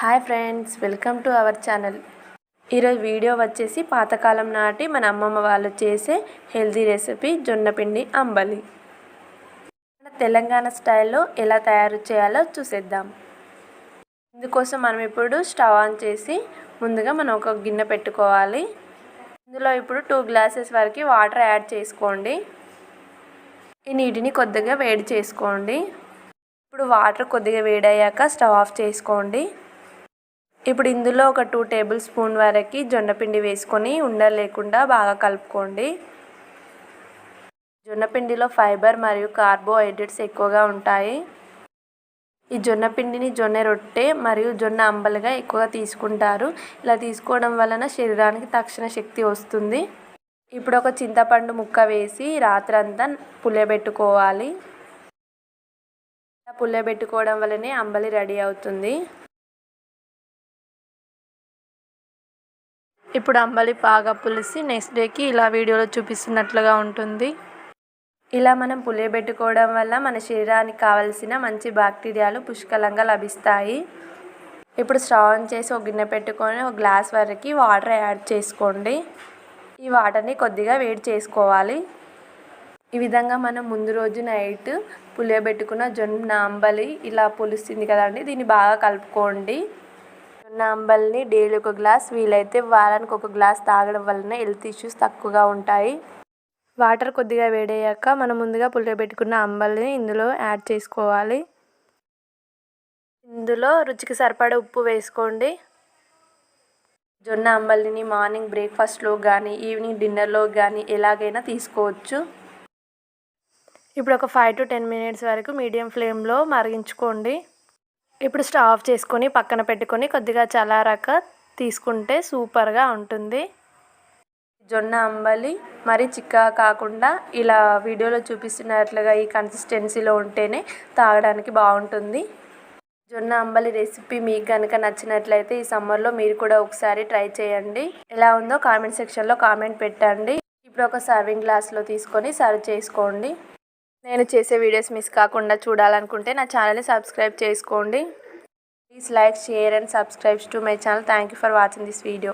Hi friends welcome to our channel ఈరోజు video వచ్చేసి పాతకాలం నాటి మన అమ్మమ్మ వాళ్ళు చేసే హెల్దీ రెసిపీ జొన్నపిండి అంబలి. మన తెలంగాణ స్టైల్లో ఎలా తయారు చేయాలో చూసేద్దాం. ఇందుకోసం మనం ఇప్పుడు స్టవ్ ఆన్ చేసి ముందుగా మనం ఒక గిన్నె పెట్టుకోవాలి. ఇందులో ఇప్పుడు టూ గ్లాసెస్ వరకు వాటర్ యాడ్ చేసుకోండి. ఈ నీటిని కొద్దిగా వేడి చేసుకోండి. ఇప్పుడు వాటర్ కొద్దిగా వేడయ్యాక స్టవ్ ఆఫ్ చేసుకోండి. ఇప్పుడు ఇందులో ఒక టూ టేబుల్ స్పూన్ వరకు జొన్నపిండి వేసుకొని ఉండలేకుండా బాగా కలుపుకోండి. జొన్నపిండిలో ఫైబర్ మరియు కార్బోహైడ్రేట్స్ ఎక్కువగా ఉంటాయి. ఈ జొన్నపిండిని జొన్న రొట్టె మరియు జొన్న అంబలుగా ఎక్కువగా తీసుకుంటారు. ఇలా తీసుకోవడం వలన శరీరానికి తక్షణ శక్తి వస్తుంది. ఇప్పుడు ఒక చింతపండు ముక్క వేసి రాత్రంతా పులియబెట్టుకోవాలి. పులియబెట్టుకోవడం వల్లనే అంబలి రెడీ అవుతుంది. ఇప్పుడు అంబలి బాగా పులిసి నెక్స్ట్ డేకి ఇలా వీడియోలో చూపిస్తున్నట్లుగా ఉంటుంది. ఇలా మనం పులియబెట్టుకోవడం వల్ల మన శరీరానికి కావలసిన మంచి బ్యాక్టీరియాలు పుష్కలంగా లభిస్తాయి. ఇప్పుడు స్టవ్ ఆన్ చేసి ఒక గిన్నె పెట్టుకొని ఒక గ్లాస్ వరకు వాటర్ యాడ్ చేసుకోండి. ఈ వాటర్ని కొద్దిగా వేడి చేసుకోవాలి. ఈ విధంగా మనం ముందు రోజు నైట్ పులియబెట్టుకున్న జొన్న అంబలి ఇలా పులుస్తుంది కదండి దీన్ని బాగా కలుపుకోండి. ఉన్న అంబలిని డైలీ ఒక గ్లాస్ వీలైతే వారానికి ఒక గ్లాస్ తాగడం వలన హెల్త్ ఇష్యూస్ తక్కువగా ఉంటాయి. వాటర్ కొద్దిగా వేడయ్యాక మనం ముందుగా పులియబెట్టుకున్న అంబలిని ఇందులో యాడ్ చేసుకోవాలి. ఇందులో రుచికి సరిపడ ఉప్పు వేసుకోండి. జొన్న అంబలిని మార్నింగ్ బ్రేక్ఫాస్ట్లో కానీ ఈవినింగ్ డిన్నర్లో కానీ ఎలాగైనా తీసుకోవచ్చు. ఇప్పుడు ఒక ఫైవ్ టు టెన్ మినిట్స్ వరకు మీడియం ఫ్లేమ్లో మరిగించుకోండి. ఇప్పుడు స్టవ్ ఆఫ్ చేసుకొని పక్కన పెట్టుకొని కొద్దిగా చల్లారాక తీసుకుంటే సూపర్గా ఉంటుంది. జొన్న అంబలి మరి చిక్కగా కాకుండా ఇలా వీడియోలో చూపిస్తున్నట్లుగా ఈ కన్సిస్టెన్సీలో ఉంటేనే తాగడానికి బాగుంటుంది. జొన్న అంబలి రెసిపీ మీకు కనుక నచ్చినట్లయితే ఈ సమ్మర్లో మీరు కూడా ఒకసారి ట్రై చేయండి. ఎలా ఉందో కామెంట్ సెక్షన్లో కామెంట్ పెట్టండి. ఇప్పుడు ఒక సర్వింగ్ గ్లాస్లో తీసుకొని సర్వ్ చేసుకోండి. నేను చేసే వీడియోస్ మిస్ కాకుండా చూడాలనుకుంటే నా ఛానల్ని సబ్స్క్రైబ్ చేసుకోండి. Please like share and subscribe to my channel thank you for watching this video